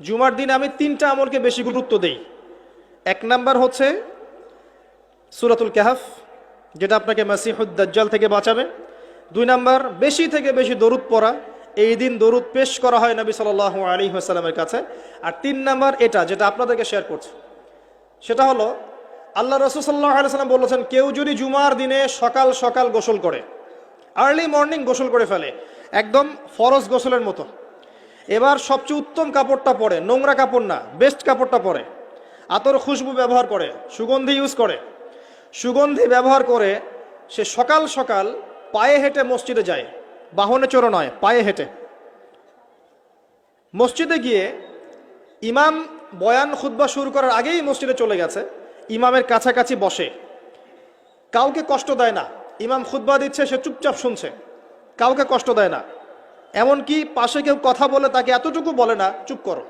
জুমার দিনে আমি তিনটা আমলকে বেশি গুরুত্ব দেই। এক নাম্বার হচ্ছে সুরাতুল কাহাফ, যেটা আপনাকে মাসিহুদ দাজ্জাল থেকে বাঁচাবে। দুই নাম্বার, বেশি থেকে বেশি দরুদ পড়া। এই দিন দরুদ পেশ করা হয় নবী সাল আলী সাল্লামের কাছে। আর তিন নাম্বার এটা, যেটা আপনাদেরকে শেয়ার করছে। সেটা হলো, আল্লাহ রসুল সাল্লাহ সাল্লাম বলেছেন, কেউ যদি জুমার দিনে সকাল সকাল গোসল করে আর্লি মর্নিং গোসল করে ফেলে, একদম ফরজ গোসলের মতো এবার সবচেয়ে উত্তম কাপড়টা পরে, নোংরা কাপড় না বেস্ট কাপড়টা পরে। আতর খুশবু ব্যবহার করে, সুগন্ধি ইউজ করে। সুগন্ধি ব্যবহার করে সে সকাল সকাল পায়ে হেঁটে মসজিদে যায়। বাহনে চড়ো নয়, পায়ে হেঁটে। মসজিদে গিয়ে ইমাম বয়ান খুতবা শুরু করার আগেই মসজিদে চলে গেছে। ইমামের কাছাকাছি বসে। কাউকে কষ্ট দেয় না। ইমাম খুতবা দিচ্ছে, সে চুপচাপ শুনছে। কাউকে কষ্ট দেয় না। এমনকি পাশে কেউ কথা বলে তাকে এতটুকু বলে না চুপ করো।